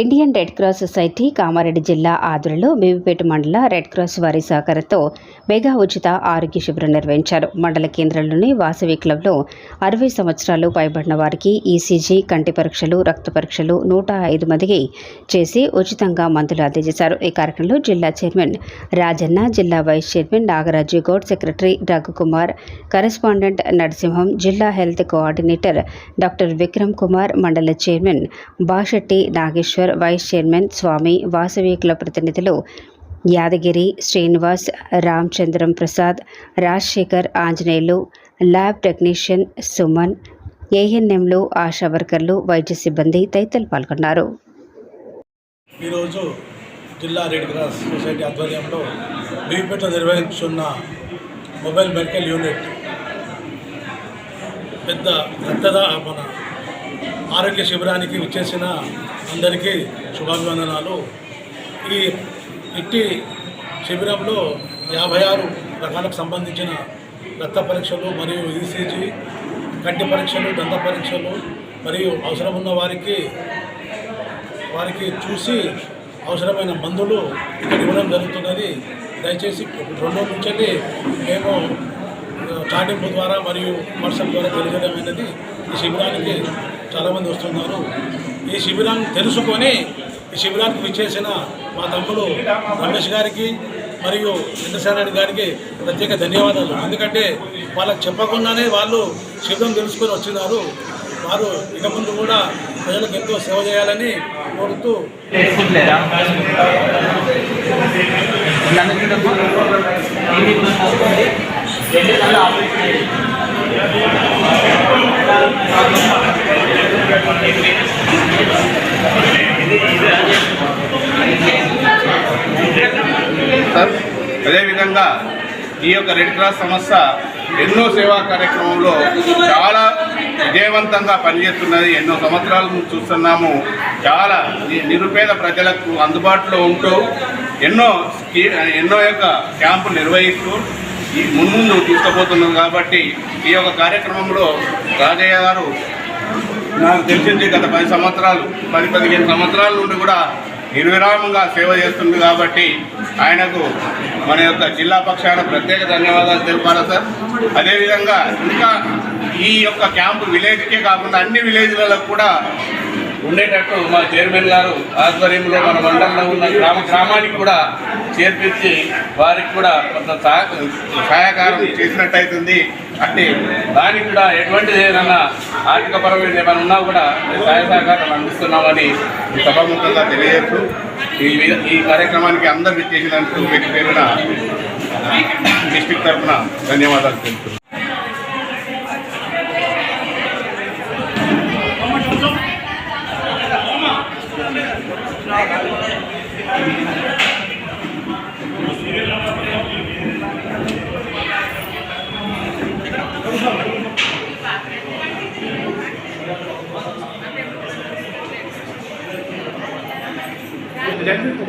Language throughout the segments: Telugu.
Indian Red Cross Society Kamareddy జిల్లా ఆదులలో మేవిపేట మండల రెడ్ క్రాస్ వారి సహకారంతో మెగా ఉచిత ఆరోగ్య శిబిరం నిర్వహించారు. మండల కేంద్రంలోని వాసవి క్లబ్లో అరవై సంవత్సరాలు పైబడిన వారికి ఈసీజీ కంటి పరీక్షలు రక్త పరీక్షలు నూట ఐదు మందికి చేసి ఉచితంగా మందులు అందజేశారు. ఈ కార్యక్రమంలో జిల్లా చైర్మన్ రాజన్న జిల్లా vice chairman Nagaraju Goud secretary Raghukumar correspondent Narasimham జిల్లా health coordinator doctor Vikram Kumar మండల chairman Bashetti Nageshwar vice chairman Swamy వాసవికుల ప్రతినిధులు యాదగిరి శ్రీనివాస్ రామచంద్రం ప్రసాద్ రాజశేఖర్ ఆంజనేయులు ల్యాబ్ టెక్నీషియన్ సుమన్ ఏఎన్ఎంలు ఆశా వర్కర్లు వైద్య సిబ్బంది తదితరులు పాల్గొన్నారు. ఈరోజు జిల్లా రెడ్ క్రాస్ సొసైటీ ఆధ్వర్యంలో బీపీట నిర్వహించున్న మొబైల్ మెడికల్ యూనిట్ పెద్ద రక్తదా మన ఆరోగ్య శిబిరానికి వచ్చేసిన అందరికీ శుభాభివందనాలు. ఈ ఇట్టి శిబిరంలో యాభై ఆరు రకాలకు సంబంధించిన రక్త పరీక్షలు మరియు ఈసీజీ కంటి పరీక్షలు దంత పరీక్షలు మరియు అవసరం ఉన్న వారికి వారికి చూసి అవసరమైన మందులు ఇక్కడ ఇవ్వడం జరుగుతున్నది. దయచేసి రెండు నుంచి మేము చాటింపు ద్వారా మరియు వాట్సాప్ ద్వారా తెలియజేయడం అనేది ఈ శిబిరానికి చాలామంది వస్తున్నారు. ఈ శిబిరాన్ని తెలుసుకొని ఈ శిబిరానికి విచ్చేసిన మా తమ్ముడు రమేష్ గారికి మరియు చంద్రశేఖర గారికి ప్రత్యేక ధన్యవాదాలు. ఎందుకంటే వాళ్ళకి చెప్పకుండానే వాళ్ళు శిబిరం తెలుసుకొని వచ్చినారు. వారు ఇక ముందు కూడా ప్రజలకు ఎంతో సేవ చేయాలని కోరుతూ రెండు ప్రత్యేకంగా ఈ యొక్క రెడ్ క్రాస్ సంస్థ ఎన్నో సేవా కార్యక్రమంలో చాలా విజయవంతంగా పనిచేస్తున్నది. ఎన్నో సంవత్సరాలు చూస్తున్నాము. చాలా నిరుపేద ప్రజలకు అందుబాటులో ఉంటూ ఎన్నో ఎన్నో యొక్క క్యాంపులు నిర్వహిస్తూ ఈ ముందు తీసుకుపోతున్నాం కాబట్టి ఈ యొక్క కార్యక్రమంలో రాజయ్య గారు నాకు తెలిసింది గత పది సంవత్సరాలు పది పదిహేను సంవత్సరాల నుండి కూడా నిర్విరామంగా సేవ చేస్తుంది కాబట్టి ఆయనకు మన యొక్క జిల్లా పక్షాన ప్రత్యేక ధన్యవాదాలు తెలిపాలి సార్. అదేవిధంగా ఇంకా ఈ యొక్క క్యాంపు విలేజ్కే కాకుండా అన్ని విలేజ్లలో కూడా ఉండేటట్టు మా చైర్మన్ గారు ఆధ్వర్యంలో మన మండలంలో ఉన్న గ్రామ గ్రామానికి కూడా చేర్పించి వారికి కూడా కొంత సహాయకారం చేసినట్టయితుంది అంటే దానికి కూడా ఎటువంటిది ఏదైనా ఆర్థిక పరమైన ఏమైనా ఉన్నా కూడా సహాయ సహకారం అందిస్తున్నామని ఈ సభాముఖంగా తెలియజేస్తూ ఈ ఈ కార్యక్రమానికి అందరు విచ్చేసినందుకు వ్యక్తి పేరున డిస్టిక్ తరఫున ధన్యవాదాలు తెలుపుతున్నాను Thank you.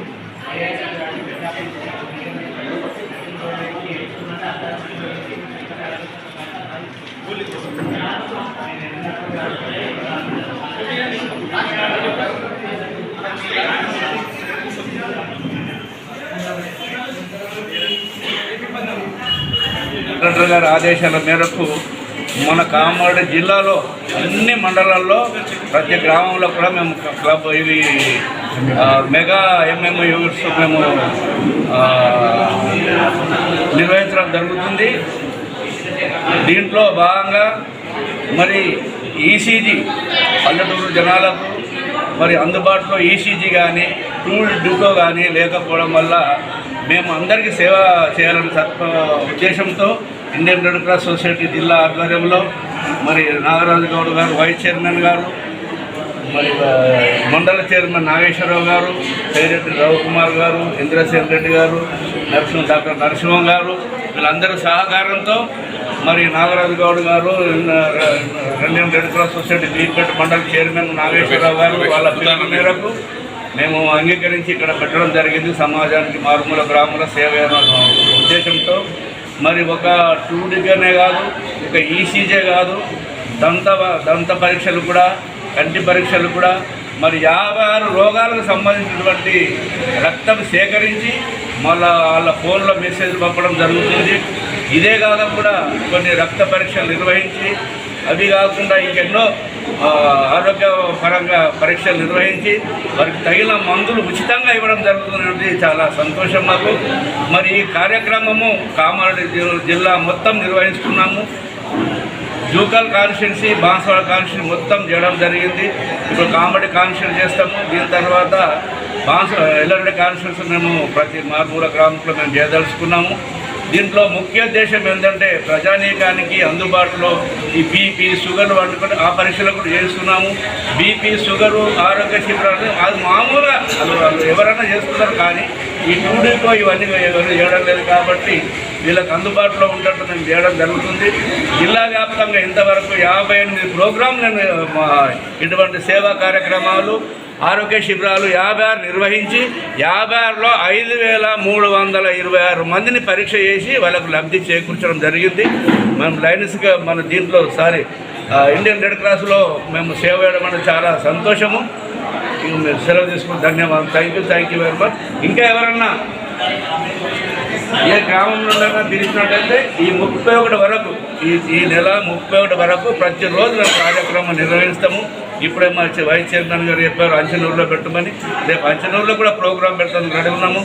కలెక్టర్ గారి ఆదేశాల మేరకు మన కామారెడ్డి జిల్లాలో అన్ని మండలాల్లో ప్రతి గ్రామంలో కూడా మేము క్లబ్ ఇవి మెగా ఎంఎం యూనిట్స్ మేము నిర్వహించడం జరుగుతుంది. దీంట్లో భాగంగా మరి ఈసీజీ పల్లెటూరు జనాలకు మరి అందుబాటులో ఈసీజీ కానీ టూల్ డ్యూటో కానీ లేకపోవడం వల్ల మేము అందరికీ సేవ చేయాలని తత్వ ఉద్దేశంతో ఇండియన్ రెడ్ క్రాస్ సొసైటీ జిల్లా ఆధ్వర్యంలో మరి నాగరాజు గౌడ్ గారు వైస్ చైర్మన్ గారు మరి మండల చైర్మన్ నాగేశ్వరరావు గారు సెక్రటరీ రవికుమార్ గారు ఇంద్రసేన్ రెడ్డి గారు నరసింహ డాక్టర్ నరసింహం గారు వీళ్ళందరి సహకారంతో మరి నాగరాజు గౌడ్ గారు ఇండియన్ రెడ్ క్రాస్ సొసైటీ బీపేట మండల చైర్మన్ నాగేశ్వరరావు గారు వాళ్ళ పిల్లల మేరకు మేము అంగీకరించి ఇక్కడ పెట్టడం జరిగింది. సమాజానికి మారుమూల గ్రామాల సేవ ఉద్దేశంతో మరి ఒక టూడిగానే కాదు ఒక ఈసీజే కాదు దంత దంత పరీక్షలు కూడా కంటి పరీక్షలు కూడా మరి యాభై ఆరు రోగాలకు సంబంధించినటువంటి రక్తం సేకరించి మళ్ళా వాళ్ళ ఫోన్లో మెసేజ్ పంపడం జరుగుతుంది. ఇదే కాకుండా కొన్ని రక్త పరీక్షలు నిర్వహించి అవి కాకుండా ఇంకెన్నో ఆరోగ్య ఆరోగ్యపరంగా పరీక్షలు నిర్వహించి వారికి తగిన మందులు ఉచితంగా ఇవ్వడం జరుగుతున్నది చాలా సంతోషం మాకు. మరి ఈ కార్యక్రమము కామారెడ్డి జిల్లా మొత్తం నిర్వహిస్తున్నాము. జూకల్ కాన్స్టిట్యున్సీ బాన్సవాడ కాన్స్టిట్యున్సీ మొత్తం చేయడం జరిగింది. ఇప్పుడు కామెడీ కాన్స్టిట్యూన్ చేస్తాము. దీని తర్వాత బాన్స్ ఎల్లండి కాన్స్టిట్యూన్సీ మేము ప్రతి మారుమూల గ్రామంలో మేము చేయదలుచుకున్నాము. దీంట్లో ముఖ్య ఉద్దేశం ఏంటంటే ప్రజానీకానికి అందుబాటులో ఈ బీపీ షుగర్ వంటి ఆ పరీక్షలు కూడా చేస్తున్నాము. బీపీ షుగరు ఆరోగ్య శిబిరాలు అది మామూలుగా అది ఎవరైనా చేస్తున్నారు కానీ ఈ టూడీకో ఇవన్నీ ఎవరు చేయడం లేదు కాబట్టి వీళ్ళకి అందుబాటులో ఉండటం మేము చేయడం జరుగుతుంది. జిల్లా వ్యాప్తంగా ఇంతవరకు యాభై ఎనిమిది ప్రోగ్రాంలను ఇటువంటి సేవా కార్యక్రమాలు ఆరోగ్య శిబిరాలు యాభై ఆరు నిర్వహించి యాభై ఆరులో ఐదు వేల మూడు వందల ఇరవై ఆరు మందిని పరీక్ష చేసి వాళ్ళకు లబ్ధి చేకూర్చడం జరిగింది. మనం లైన్స్గా మన దీంట్లో సారీ ఇండియన్ రెడ్ క్రాస్లో మేము సేవ చేయడం అనేది చాలా సంతోషము. మీరు సెలవు తీసుకుని ధన్యవాదాలు. Thank you thank you very much ఇంకా ఎవరన్నా ఏ గ్రామంలో తీసుకున్నట్టయితే పిలిచినట్టయితే ఈ ముప్పై ఒకటి వరకు ఈ ఈ నెల ముప్పై ఒకటి వరకు ప్రతిరోజు మేము కార్యక్రమం నిర్వహిస్తాము. ఇప్పుడే మా వైస్ చైర్మన్ గారు చెప్పారు అంచనూరులో పెట్టమని. రేపు అంచనూరులో కూడా ప్రోగ్రాం పెడతాం రెడీ ఉన్నాము.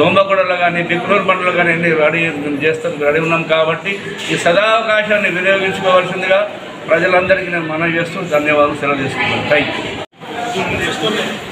దొంగగూడలో కానీ బిక్నూరు మండలంలో కానీ అన్ని రెడీ చేస్తాం రెడీ ఉన్నాం కాబట్టి ఈ సదావకాశాన్ని వినియోగించుకోవాల్సిందిగా ప్రజలందరికీ నేను మనవి చేస్తూ ధన్యవాదాలు సెలవు తీసుకుంటాను థ్యాంక్ యూ